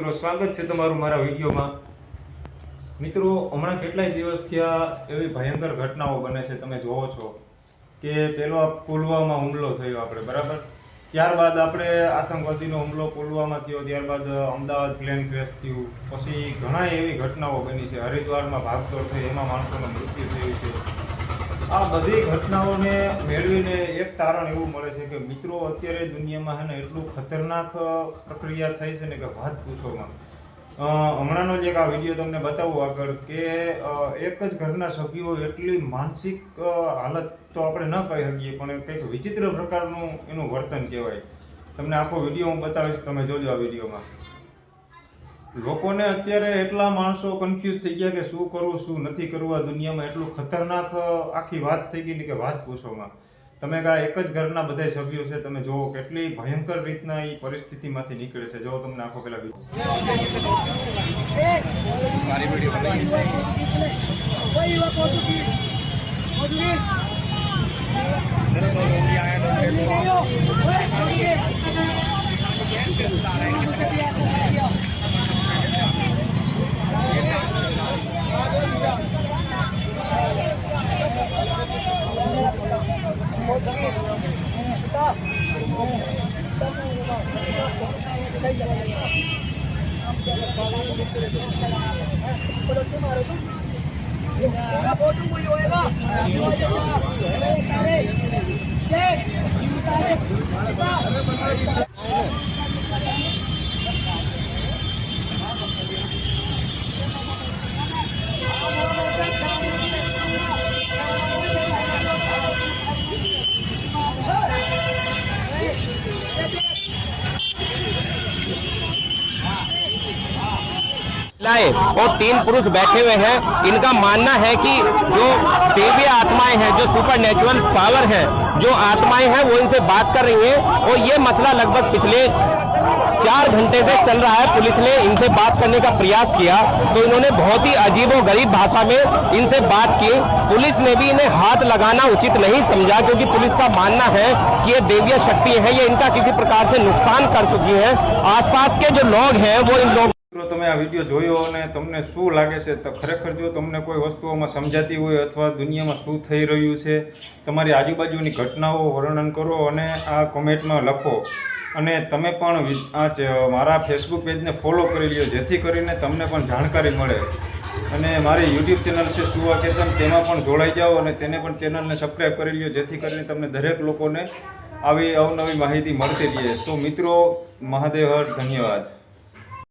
મિત્રો, સ્વાગત છે તમારું મારા વિડીયોમાં. મિત્રો, હમણાં કેટલાય દિવસથી આ એવી ભયંકર ઘટનાઓ બને છે, તમે જોવો છો, કે આ પુલવામા હુમલો થયો આપણે, બરાબર? ત્યારબાદ આપણે આતંકવાદીનો હુમલો પુલવામા થયો, ત્યારબાદ અમદાવાદ પ્લેન ક્રેશ થયું, પછી ઘણા એવી ઘટનાઓ બની છે, હરિદ્વારમાં ભાગદોડ થઈ, એમાં માણસોનું મૃત્યુ થયું છે. આ બધી ઘટનાઓને મેળવીને એક તારણ એવું મળે છે કે મિત્રો અત્યારે દુનિયામાં છે ને એટલું ખતરનાક પ્રક્રિયા થઈ છે ને કે વાત પૂછોમાં હમણાંનો જ એક આ વીડિયો તમને બતાવું આગળ કે એક જ ઘરના સભ્યો એટલી માનસિક હાલત તો આપણે ન કહી શકીએ, પણ કંઈક વિચિત્ર પ્રકારનું એનું વર્તન કહેવાય. તમને આખો વીડિયો હું બતાવીશ, તમે જોજો આ વિડીયોમાં. લોકોને અત્યારે એટલા માણસો કન્ફ્યુઝ થઈ ગયા કે શું કરવું શું નથી કરવું. આ દુનિયામાં એટલું ખતરનાક આખી વાત થઈ ગઈ ને કે વાત પૂછોમાં તમે કા એક જ ઘરના બધા સભ્યો છે તમે જોવો કેટલી ભયંકર રીતના એ પરિસ્થિતિમાંથી નીકળે છે. જો તમને આખો પેલા વીડિયો महिलाएँ और तीन पुरुष बैठे हुए हैं। इनका मानना है कि जो देवी आत्माएँ हैं, जो सुपर नेचुरल पावर है, जो आत्माएँ हैं, वो इनसे बात कर रही है और ये मसला लगभग पिछले चार घंटे से चल रहा है। पुलिस ने इनसे बात करने का प्रयास किया तो इन्होंने बहुत ही अजीब और गरीब भाषा में इनसे बात की। पुलिस ने भी इन्हें हाथ लगाना उचित नहीं समझा क्योंकि पुलिस का मानना है कि ये देवीय शक्ति है, ये इनका किसी प्रकार से नुकसान कर चुकी है। आसपास के जो लोग हैं, वो इन लोग મિત્રો, તમે આ વીડિયો જોયો અને તમને શું લાગે છે? તો ખરેખર જો તમને કોઈ વસ્તુઓમાં સમજાતી હોય અથવા દુનિયામાં શું થઈ રહ્યું છે, તમારી આજુબાજુની ઘટનાઓ વર્ણન કરો અને આ કોમેન્ટમાં લખો. અને તમે પણ આ મારા ફેસબુક પેજને ફોલો કરી લ્યો, જેથી કરીને તમને પણ જાણકારી મળે. અને મારી યુટ્યુબ ચેનલ છે સુવા કેતન તેમાં પણ જોડાઈ જાઓ અને તેને પણ ચેનલને સબસ્ક્રાઈબ કરી લ્યો, જેથી કરીને તમને દરેક લોકોને આવી અવનવી માહિતી મળતી રહે. તો મિત્રો મહાદેવ ધન્યવાદ.